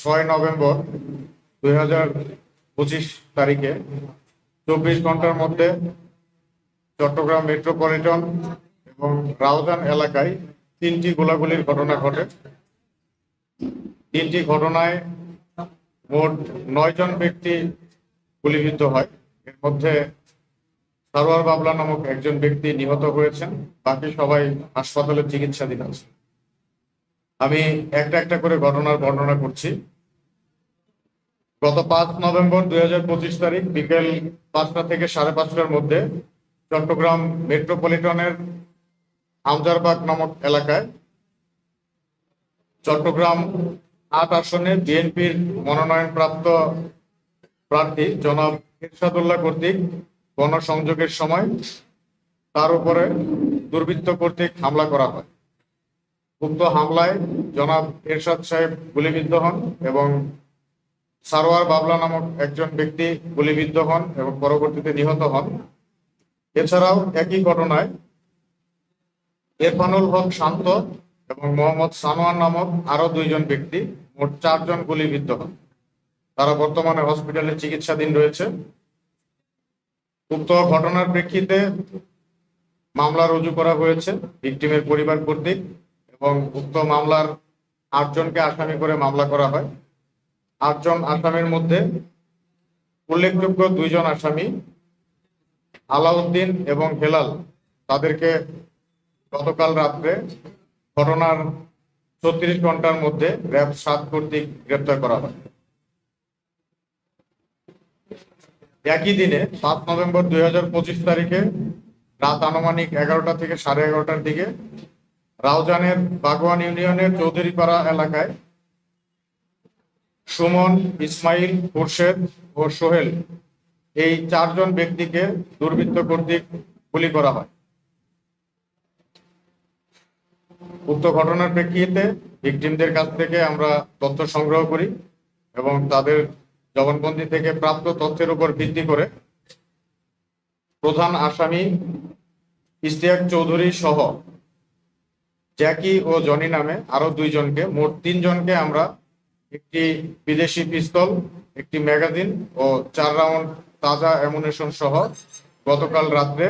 ছয় নভেম্বর দুই হাজার পঁচিশ তারিখে চব্বিশ ঘণ্টার মধ্যে চট্টগ্রাম মেট্রোপলিটন এবং রাউজান এলাকায় তিনটি গোলাগুলির ঘটনা ঘটে। তিনটি ঘটনায় মোট নয় জন ব্যক্তি গুলিবিদ্ধ হয়। এর মধ্যে সারোয়ার বাবলা নামক একজন ব্যক্তি নিহত হয়েছেন। বাকি সবাই হাসপাতালে চিকিৎসাধীন আছে আমি একটা একটা করে ঘটনার বর্ণনা করছি। গত পাঁচ নভেম্বর দুই হাজার পঁচিশ তারিখ বিকেল পাঁচটা থেকে সাড়ে পাঁচটার মধ্যে চট্টগ্রাম মেট্রোপলিটনের আমজারবাগ নামক এলাকায় চট্টগ্রাম আট আসনে বিএনপির মনোনয়নপ্রাপ্ত প্রার্থী জনাব ইরশাদুল্লাহ কর্তৃক গণসংযোগের সময় তার উপরে দুর্বৃত্ত কর্তৃক হামলা করা হয়। উক্ত হামলায় জনাব এরশাদ সাহেব গুলিবিদ্ধ হন এবং সারোয়ার বাবলা নামক একজন ব্যক্তি গুলিবিদ্ধ হন এবং পরবর্তীতে নিহত হন। এছাড়াও একই ঘটনায় ইরফানুল হক শান্ত এবং মোহাম্মদ সানোয়ার নামক আরও দুইজন ব্যক্তি, মোট চারজন গুলিবিদ্ধ হন। তারা বর্তমানে হসপিটালে চিকিৎসাধীন রয়েছে। উক্ত ঘটনার প্রেক্ষিতে মামলা রুজু করা হয়েছে, ভিকটিমের পরিবার কর্তৃক। এবং উক্ত মামলার আটজনকে আসামি করে মামলা করা হয়। আটজন আসামির মধ্যে উল্লেখযোগ্য দুইজন আসামি আলাউদ্দিন এবং হেলাল তাদেরকে গতকাল রাত্রে ঘটনার ছত্রিশ ঘণ্টার মধ্যে র্যাব সাত কর্তৃক গ্রেপ্তার করা হয়। একই দিনে সাত নভেম্বর দুই হাজার পঁচিশ তারিখে রাত আনুমানিক এগারোটা থেকে সাড়ে এগারোটার দিকে রাউজানের বাগওয়ান ইউনিয়নের চৌধুরীপাড়া এলাকায় সুমন, ইসমাইল, খুরশেদ ও সোহেল এই চারজন ব্যক্তিকে দুর্বৃত্ত কর্তৃক গুলি করা হয়। উক্ত ঘটনার প্রেক্ষিতে ভিকটিমদের কাছ থেকে আমরা তথ্য সংগ্রহ করি এবং তাদের জবানবন্দি থেকে প্রাপ্ত তথ্যের উপর ভিত্তি করে প্রধান আসামি ইশতিয়াক চৌধুরী সহ জ্যাকি ও জনি নামে আরও দুইজনকে, মোট তিনজনকে আমরা একটি বিদেশি পিস্তল, একটি ম্যাগাজিন ও চার রাউন্ড তাজা অ্যামুনেশন সহ গতকাল রাত্রে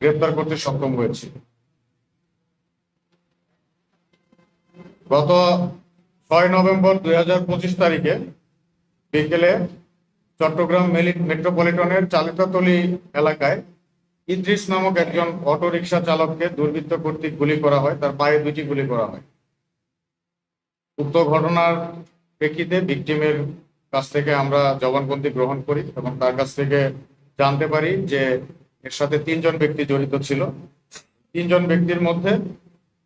গ্রেপ্তার করতে সক্ষম হয়েছি। গত ছয় নভেম্বর দুই হাজার পঁচিশ তারিখে বিকেলে চট্টগ্রাম মেট্রোপলিটনের চালিতাতলি এলাকায় ইদ্রিস নামক একজন অটো রিক্সা চালককে দুর্বৃত্ত কর্তৃক গুলি করা হয়, তার পায়ে দুটি গুলি করা হয়। উক্ত ঘটনার প্রেক্ষিতে ভিকটিমের কাছ থেকে আমরা জবানবন্দি গ্রহণ করি এবং তার কাছ থেকে জানতে পারি যে এর সাথে তিনজন ব্যক্তি জড়িত ছিল। তিনজন ব্যক্তির মধ্যে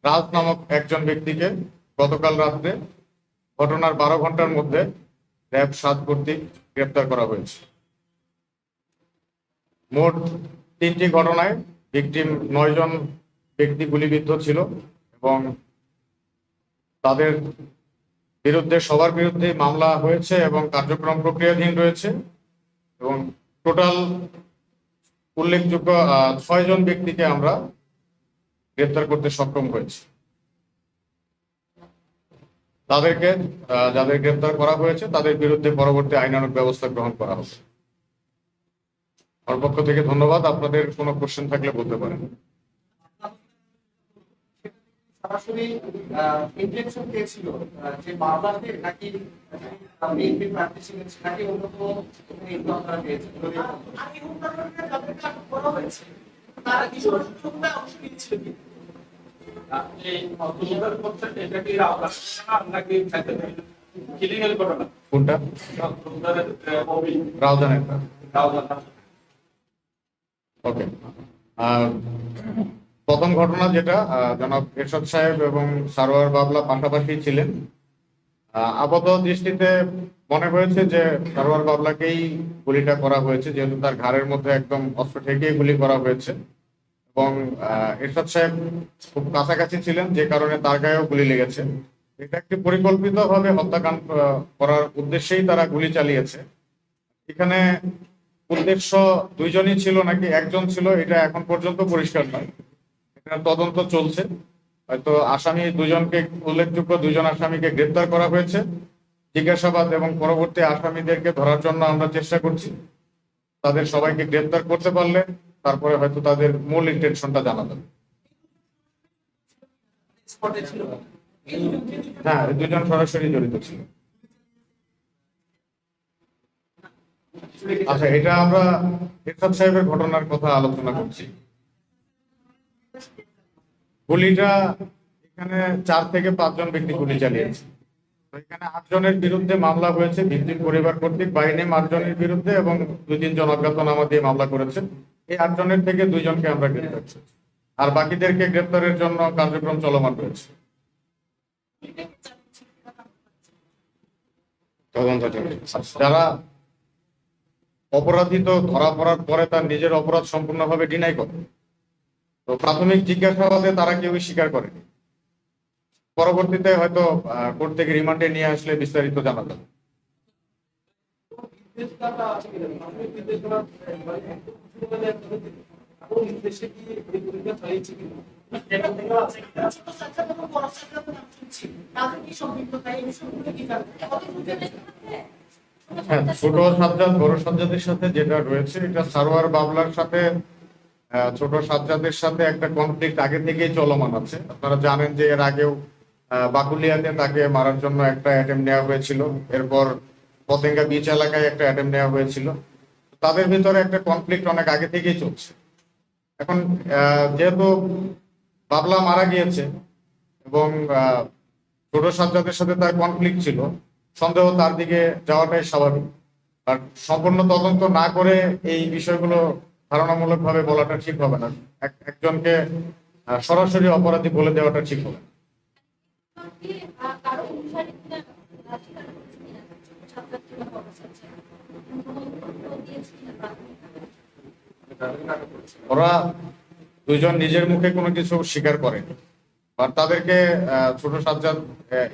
রাজ নামক একজন ব্যক্তিকে গতকাল রাত্রে ঘটনার বারো ঘণ্টার মধ্যে র্যাব সাত কর্তৃক গ্রেপ্তার করা হয়েছে। মোট তিনটি ঘটনায় ভিকটিম নয় জন ব্যক্তি গুলিবিদ্ধ ছিল এবং তাদের বিরুদ্ধে সবার বিরুদ্ধে মামলা হয়েছে এবং কার্যক্রম প্রক্রিয়াধীন রয়েছে এবং টোটাল উল্লেখযোগ্য আহ, ছয় জন ব্যক্তিকে আমরা গ্রেপ্তার করতে সক্ষম হয়েছি। তাদেরকে যাদের গ্রেপ্তার করা হয়েছে তাদের বিরুদ্ধে পরবর্তী আইনানুগ ব্যবস্থা গ্রহণ করা হবে। আমার পক্ষ থেকে ধন্যবাদ। আপনাদের কোনো কোশ্চেন থাকলে বলতে পারেন। সরাসরি ইন্টেনশন কে ছিল যে মামলাতে নাকি বিএনপি প্রার্থী ছিলেন নাকি অন্য কোনো ইনভলভ আগে উন্নয়নের যাদেরকে আটক করা হয়েছে তারা কি সরাসরি অংশ নিয়েছিল। কি এই অসুবিধার ওকে প্রথম ঘটনা যেটা জনাব এরশাদ সাহেব এবং সারোয়ার বাবলা পাশাপাশি ছিলেন। আপাত দৃষ্টিতে মনে হয়েছে যে সারোয়ার বাবলাকেই গুলিটা করা হয়েছে, যেহেতু তার ঘাড়ের মধ্যে একদম অস্ত্র ঠেকিয়ে গুলি করা হয়েছে। এবং এরশাদ সাহেব খুব কাছাকাছি ছিলেন, যে কারণে তার গায়েও গুলি লেগেছে। এটা একটি পরিকল্পিতভাবে হত্যাকাণ্ড করার উদ্দেশ্যেই তারা গুলি চালিয়েছে। এখানে উদ্দেশ্য দুইজনই ছিল নাকি একজন ছিল এটা এখন পর্যন্ত পরিষ্কার নয়। এটা তদন্ত চলছে। হয়তো আসামি দুজনকে উল্লেখযোগ্য দুজন আসামিকে গ্রেপ্তার করা হয়েছে। জিজ্ঞাসাবাদ এবং পরবর্তী আসামিদেরকে ধরার জন্য আমরা চেষ্টা করছি। তাদের সবাইকে গ্রেপ্তার করতে পারলে তারপরে হয়তো তাদের মূল ইন্টেনশনটা জানা যাবে হ্যাঁ দুজন সরাসরি জড়িত ছিল। আচ্ছা এটা আমরা এরশাদ সাহেবের ঘটনার কথা আলোচনা করছি। গুলিটা এখানে চার থেকে পাঁচজন ব্যক্তি গুলি চালিয়েছে। এখানে আটজনের বিরুদ্ধে মামলা হয়েছে ভিত্তিক পরিবার কর্তৃক বাইনে আটজনের বিরুদ্ধে এবং দুই তিনজন অজ্ঞাতনামা দিয়ে মামলা করেছে। এই আটজনের থেকে দুইজনকে আমরা গ্রেপ্তার আর বাকিদেরকে গ্রেপ্তারের জন্য কার্যক্রম চলমান রয়েছে। যারা অপরাধী তো ধরা পড়ার পরে তার নিজের অপরাধ সম্পূর্ণভাবে ডিনাই করে। তো প্রাথমিক জিজ্ঞাসাবাদে তারা কেউই স্বীকার করেনি। পরবর্তীতে হয়তো কোর্ট থেকে রিমান্ডে নিয়ে আসলে বিস্তারিত জানা যাবে। কি হ্যাঁ ছোট সাজ্জাদ, বড় সাজ্জাদের সাথে যেটা রয়েছে, এটা সারোয়ার বাবলার সাথে ছোট সাজ্জাদের সাথে একটা কনফ্লিক্ট আগে থেকেই চলমান আছে। আপনারা জানেন যে এর আগেও বাকুলিয়াতে তাকে মারার জন্য একটা অ্যাটেম্প নেওয়া হয়েছিল। এরপর পতেঙ্গা বিচ এলাকায় একটা অ্যাটেম্প নেওয়া হয়েছিল। তাদের ভিতরে একটা কনফ্লিক্ট অনেক আগে থেকেই চলছে। এখন যেহেতু বাবলা মারা গিয়েছে এবং ছোট সাজ্জাদের সাথে তার কনফ্লিক্ট ছিল সন্দেহ তার দিকে যাওয়াটাই স্বাভাবিক। আর সম্পূর্ণ তদন্ত না করে এই বিষয়গুলো ধারণামূলক ভাবে বলাটা ঠিক হবে না। একজনকে সরাসরি অপরাধী বলে দেওয়াটা ঠিক হবে। ওরা দুজন নিজের মুখে কোনো কিছু স্বীকার করেনি। তাদেরকে ছোট সাজ্জাদ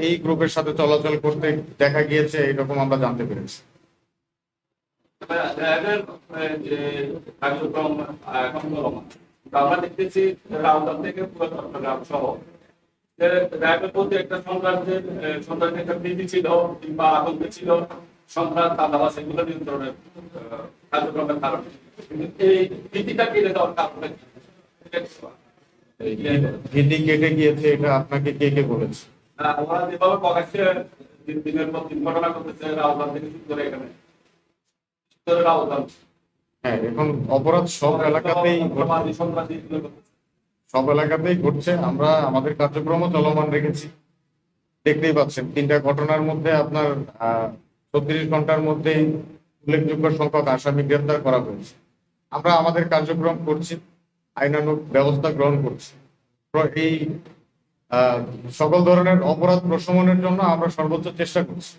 এই গ্রুপের সাথে চলাচল করতে দেখা গিয়েছে, এরকম আমরা জানতে পেরেছি। সহ। র্যাবের একটা একটা ছিল, কিংবা ছিল কার্যক্রমের কারণে। এই ভীতিটা কেটে দেওয়ার কারণে এই, কেটে গিয়েছে এটা আপনাকে কে কে বলেছে? ওরা যেভাবে প্রকাশ্যে দিনের পর দিন ঘটনা করতেছে রাউজান থেকে শুরু করে এখানে। উত্তরে হ্যাঁ এখন অপরাধ সব এলাকাতেই ঘটছে। সব এলাকাতেই আমরা আমাদের কার্যক্রমও চলমান রেখেছি। দেখতেই পাচ্ছেন তিনটা ঘটনার মধ্যে আপনার ছত্রিশ ঘণ্টার মধ্যেই উল্লেখযোগ্য সংখ্যক আসামি গ্রেপ্তার করা হয়েছে। আমরা আমাদের কার্যক্রম করছি। আইনানুগ ব্যবস্থা গ্রহণ করছি। এই সকল ধরনের অপরাধ প্রশমনের জন্য আমরা সর্বোচ্চ চেষ্টা করছি।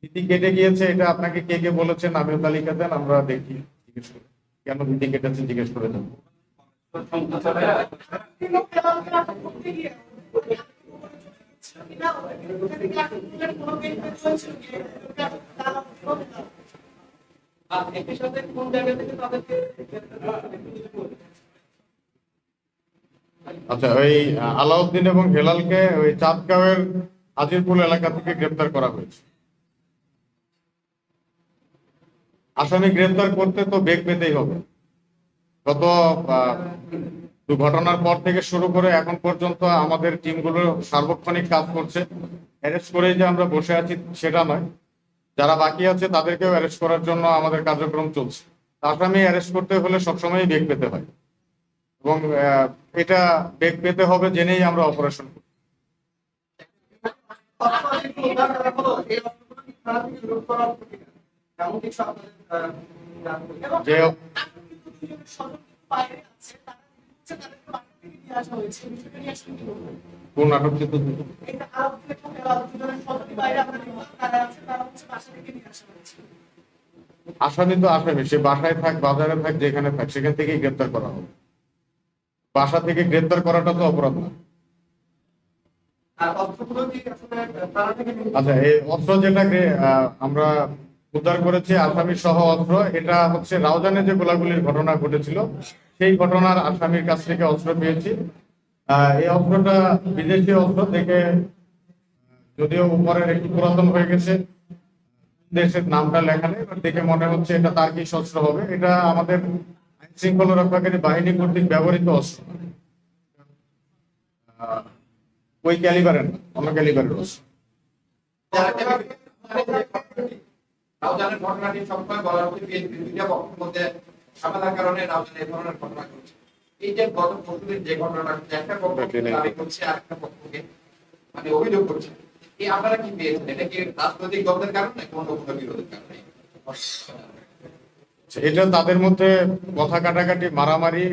ভীতি কেটে গিয়েছে, এটা আপনাকে কে কে বলেছেন নামের তালিকা দেন, আমরা দেখি, জিজ্ঞেস করি। কেন ভীতি কেটেছে, জিজ্ঞেস করে দেবো একই সাথে কোন জায়গা থেকে তাদেরকে আচ্ছা ওই আলাউদ্দিন এবং হেলালকে ওই চাঁদগাঁওয়ের আজিরপুর এলাকা থেকে গ্রেপ্তার করা হয়েছে। আসামি গ্রেপ্তার করতে তো বেগ পেতেই হবে। গত আহ, ঘটনার পর থেকে শুরু করে এখন পর্যন্ত আমাদের টিমগুলো সার্বক্ষণিক কাজ করছে। অ্যারেস্ট করেই যে আমরা বসে আছি সেটা নয়। যারা বাকি আছে তাদেরকেও অ্যারেস্ট করার জন্য আমাদের কার্যক্রম চলছে। আসামি অ্যারেস্ট করতে হলে সবসময় বেগ পেতে হয়। এবং এটা বেগ পেতে হবে জেনেই আমরা অপারেশন করি নাটক কিন্তু আসামি তো আসামি সে বাসায় থাক, বাজারে থাক, যেখানে থাক, সেখান থেকেই গ্রেপ্তার করা হবে। বাসা থেকে গ্রেপ্তার করাটা তো অপরাধ না। থেকে আচ্ছা এই অস্ত্র যেটা আহ, আমরা উদ্ধার করেছি আসামি সহ অস্ত্র এটা হচ্ছে রাউজানে যে গোলাগুলির ঘটনা ঘটেছিল সেই ঘটনার আসামির কাছ থেকে অস্ত্র পেয়েছি। আহ, এই অস্ত্রটা বিদেশি অস্ত্র দেখে যদিও উপরের একটু পুরাতন হয়ে গেছে দেশের নামটা লেখা নেই দেখে মনে হচ্ছে এটা তার কি অস্ত্র হবে। এটা আমাদের শৃঙ্খলা রক্ষাকারী বাহিনী কর্তৃক ব্যবহৃত অস্ত্র। ওই ক্যালিবারের অন্য ক্যালিবারের অস্ত্র। কারণে এই যে গত যে একটা করছে আর একটা পক্ষকে মানে অভিযোগ করছে। এই কি এটা কি রাজনৈতিক কারণে কোন কারণে? এটা তাদের মধ্যে কথা কাটাকাটি, মারামারি,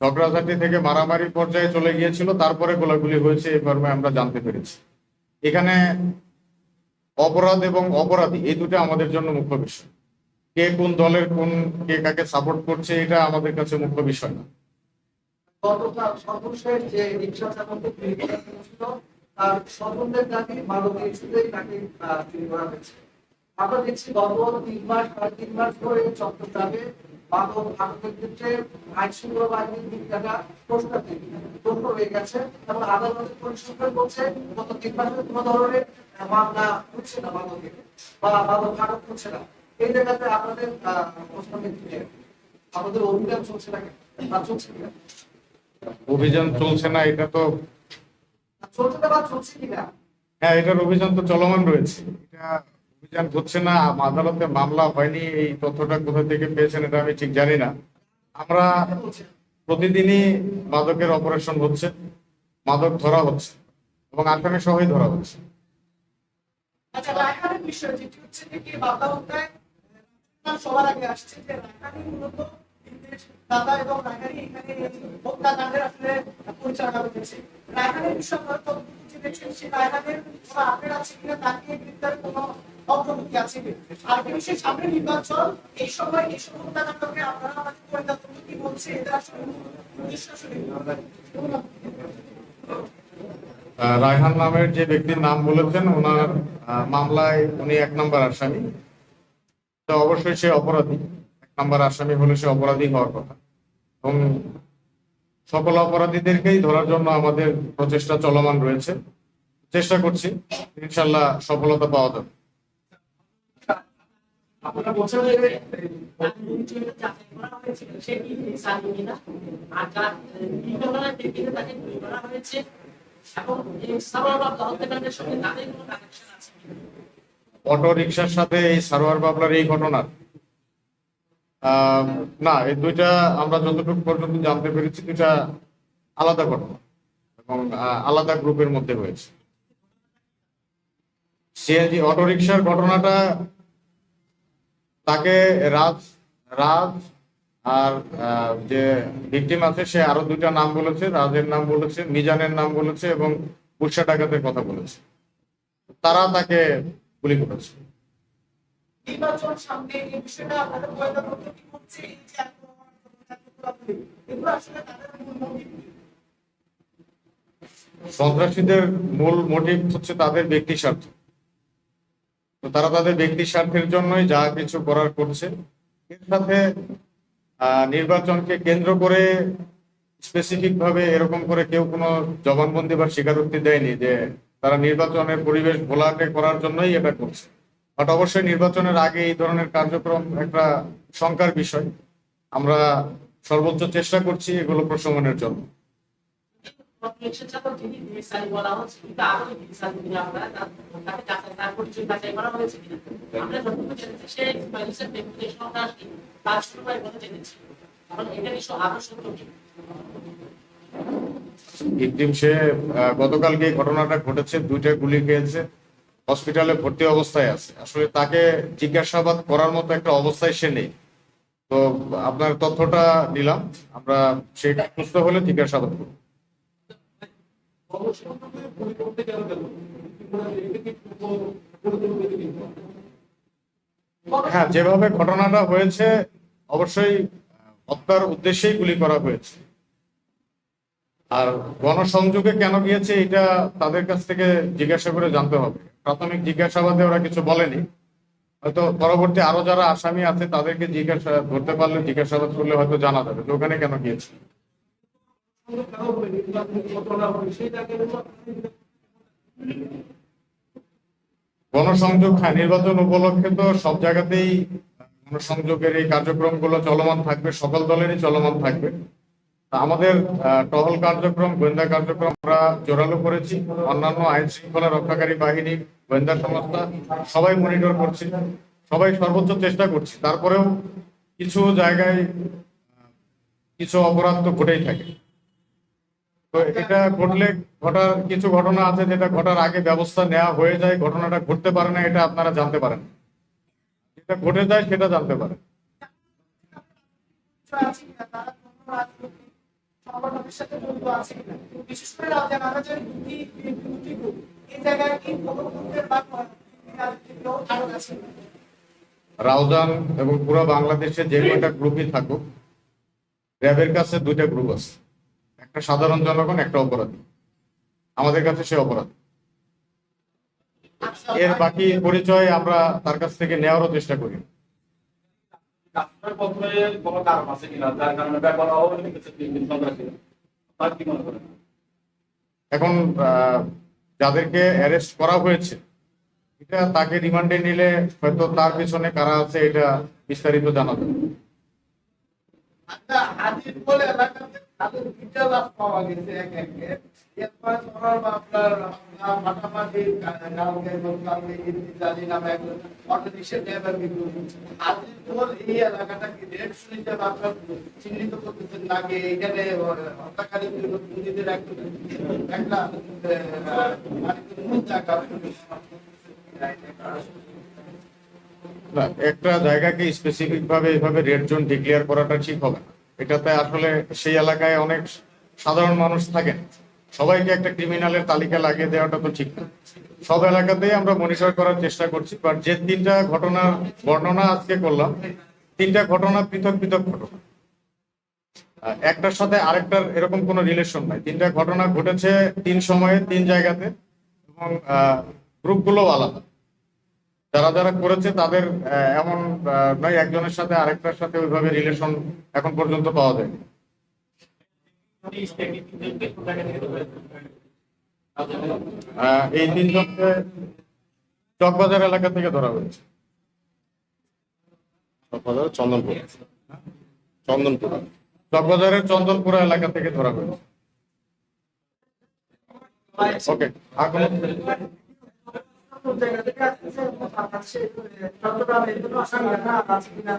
ঝগড়াঝাটি থেকে মারামারি পর্যায়ে চলে গিয়েছিল, তারপরে গোলাগুলি হয়েছে এই মর্মে আমরা জানতে পেরেছি। এখানে অপরাধ এবং অপরাধী, এই দুটো আমাদের জন্য মুখ্য বিষয়। কে কোন দলের কোন, কে কাকে সাপোর্ট করছে, এটা আমাদের কাছে মুখ্য বিষয় না। তার দাবি তাকে করা হয়েছে। আমরা দেখছি গত তিন মাস সাড়ে তিন মাস ধরে চট্টগ্রামে মাদক ক্ষেত্রে আইন শৃঙ্খলা বাহিনীর ভূমিকাটা প্রশ্নাতীত প্রশ্ন গেছে এবং আদালতের পরিসংখ্যান বলছে গত তিন মাসে কোনো ধরনের আহ, মামলা হচ্ছে না মাদকের বা মাদক ভারত হচ্ছে না। এই জায়গাতে আপনাদের প্রশ্ন আমাদের অভিযান চলছে না কেন? বা চলছে কিনা? অভিযান চলছে না এটা তো চলছে না বা চলছে কিনা? হ্যাঁ এটার অভিযান তো চলমান রয়েছে। এটা অভিযান হচ্ছে না আদালতে মামলা হয়নি, এই তথ্যটা কোথা থেকে পেয়েছেন এটা আমি ঠিক জানি না। আমরা প্রতিদিনই মাদকের অপারেশন হচ্ছে, মাদক ধরা হচ্ছে, এবং আসামি সহই ধরা হচ্ছে। আচ্ছা সবার আগে আসছে যে রায়হানি মূলত দাদা এবং রায়হানি এখানে হত্যাকাণ্ডের আসলে পরিচালনা করেছে। রায়হানের বিষয় আপনারা রায়হানের কোনো আছে কিনা, তাকে গ্রেপ্তারের কোনো অগ্রগতি আছে আর বিষয়, সামনে নির্বাচন, এই সময় এই সব হত্যাকাণ্ডকে আপনারা আমাদের পরিদর্শন কি বলছে? এটা রায়হান নামের যে ব্যক্তির নাম বলেছেন, ওনার মামলায় উনি এক নম্বর আসামি। তো অবশ্যই সে অপরাধী। এক নম্বর আসামি হলে সে অপরাধী হওয়ার কথা। এবং সকল অপরাধীদেরকেই ধরার জন্য আমাদের প্রচেষ্টা চলমান রয়েছে। চেষ্টা করছি, ইনশাল্লাহ সফলতা পাওয়া যাবে। আপনারা অটো রিক্সার সাথে এই সারোয়ার বাবলার এই ঘটনার? না, এই দুইটা আমরা যতটুকু পর্যন্ত জানতে পেরেছি, দুইটা আলাদা ঘটনা এবং আলাদা গ্রুপের মধ্যে হয়েছে। সিএনজি অটো রিক্সার ঘটনাটা তাকে রাজ রাজ আর যে ভিকটিম আছে সে আরও দুইটা নাম বলেছে রাজের নাম বলেছে মিজানের নাম বলেছে এবং পুরসা ডাকাতের কথা বলেছে। তারা তাকে গুলি করেছে। সন্ত্রাসীদের মূল মোটিভ হচ্ছে তাদের ব্যক্তি স্বার্থ। তো তারা তাদের ব্যক্তি স্বার্থের জন্যই যা কিছু করার করছে। এর সাথে নির্বাচনকে কেন্দ্র করে স্পেসিফিক ভাবে এরকম করে কেউ কোনো জবানবন্দি বা স্বীকারোক্তি দেয়নি যে তারা নির্বাচনের পরিবেশ ঘোলাটে করার জন্যই এটা করছে। বাট অবশ্যই নির্বাচনের আগে এই ধরনের কার্যক্রম একটা শঙ্কার বিষয়। আমরা সর্বোচ্চ চেষ্টা করছি এগুলো প্রশমনের জন্য। সে গতকালকে ঘটনাটা ঘটেছে, দুইটা গুলি খেয়েছে হসপিটালে ভর্তি অবস্থায় আছে। আসলে তাকে জিজ্ঞাসাবাদ করার মতো একটা অবস্থায় সে নেই। তো আপনার তথ্যটা নিলাম, আমরা সেটা সুস্থ হলে জিজ্ঞাসাবাদ করব। হ্যাঁ যেভাবে ঘটনাটা হয়েছে, অবশ্যই হত্যার উদ্দেশ্যেই গুলি করা হয়েছে। আর গণসংযোগে কেন গিয়েছে, এটা তাদের কাছ থেকে জিজ্ঞাসা করে জানতে হবে। প্রাথমিক জিজ্ঞাসাবাদে ওরা কিছু বলেনি। হয়তো পরবর্তী আরও যারা আসামি আছে, তাদেরকে জিজ্ঞাসা, ধরতে পারলে জিজ্ঞাসাবাদ করলে হয়তো জানা যাবে ওখানে কেন গিয়েছে কেন হবে নির্বাচন ঘটনা হবে সেইটাকে গণসংযোগ হ্যাঁ নির্বাচন উপলক্ষে তো সব জায়গাতেই গণসংযোগের এই কার্যক্রমগুলো চলমান থাকবে, সকল দলেরই চলমান থাকবে। আমাদের টহল কার্যক্রম, গোয়েন্দা কার্যক্রম আমরা জোরালো করেছি, অন্যান্য আইন শৃঙ্খলা রক্ষাকারী বাহিনী, গোয়েন্দা সংস্থা, সবাই মনিটর করছি, সবাই সর্বোচ্চ চেষ্টা করছি। তারপরেও কিছু জায়গায় কিছু অপরাধ তো ঘটেই থাকে। তো এটা ঘটলে ঘটার কিছু ঘটনা আছে যেটা ঘটার আগে ব্যবস্থা নেওয়া হয়ে যায় ঘটনাটা ঘটতে পারে না এটা আপনারা জানতে পারেন। যেটা ঘটে যায় সেটা জানতে পারেন? রাউজান এবং পুরো বাংলাদেশে যে কয়টা গ্রুপই থাকুক র্যাবের কাছে দুইটা গ্রুপ আছে। একটা সাধারণ জনগণ একটা অপরাধী। আমাদের কাছে সে অপরাধ। এর বাকি পরিচয় আমরা তার কাছ থেকে নেওয়ারও চেষ্টা করি। এখন আহ, যাদেরকে অ্যারেস্ট করা হয়েছে এটা তাকে রিমান্ডে নিলে হয়তো তার পিছনে কারা আছে এটা বিস্তারিত জানা যাবে। তাদের দুইটা পাওয়া গেছে এক একে। এরপর কাউকে নামে একজন অটো ড্রাইভার কিন্তু এই এলাকাটাকে রেড শুনিতে চিহ্নিত করতেছেন নাকি? এখানে হত্যাকারী একটা একটা মূল জায়গা একটা জায়গাকে স্পেসিফিক ভাবে এইভাবে রেড জোন ডিক্লেয়ার করাটা ঠিক হবে না। এটাতে আসলে সেই এলাকায় অনেক সাধারণ মানুষ থাকেন। সবাইকে একটা ক্রিমিনালের তালিকা লাগিয়ে দেওয়াটা তো ঠিক না। সব এলাকাতেই আমরা মনিটর করার চেষ্টা করছি বাট যে তিনটা ঘটনার বর্ণনা আজকে করলাম, তিনটা ঘটনা পৃথক পৃথক ঘটনা। একটার সাথে আরেকটার এরকম কোনো রিলেশন নাই। তিনটা ঘটনা ঘটেছে তিন সময়ে, তিন জায়গাতে, এবং গ্রুপগুলো আলাদা। যারা যারা করেছে তাদের আহ, এমন নয় একজনের সাথে আরেকটার সাথে ওইভাবে রিলেশন এখন পর্যন্ত পাওয়া যায় এই তিনজনকে চকবাজার এলাকা থেকে ধরা হয়েছে। চকবাজার চন্দনপুর। চন্দনপুর। চকবাজারের চন্দনপুরা এলাকা থেকে ধরা হয়েছে। ওকে এখন কোন জায়গা থেকে চট্টগ্রামে কোনো আসামি আছে কিনা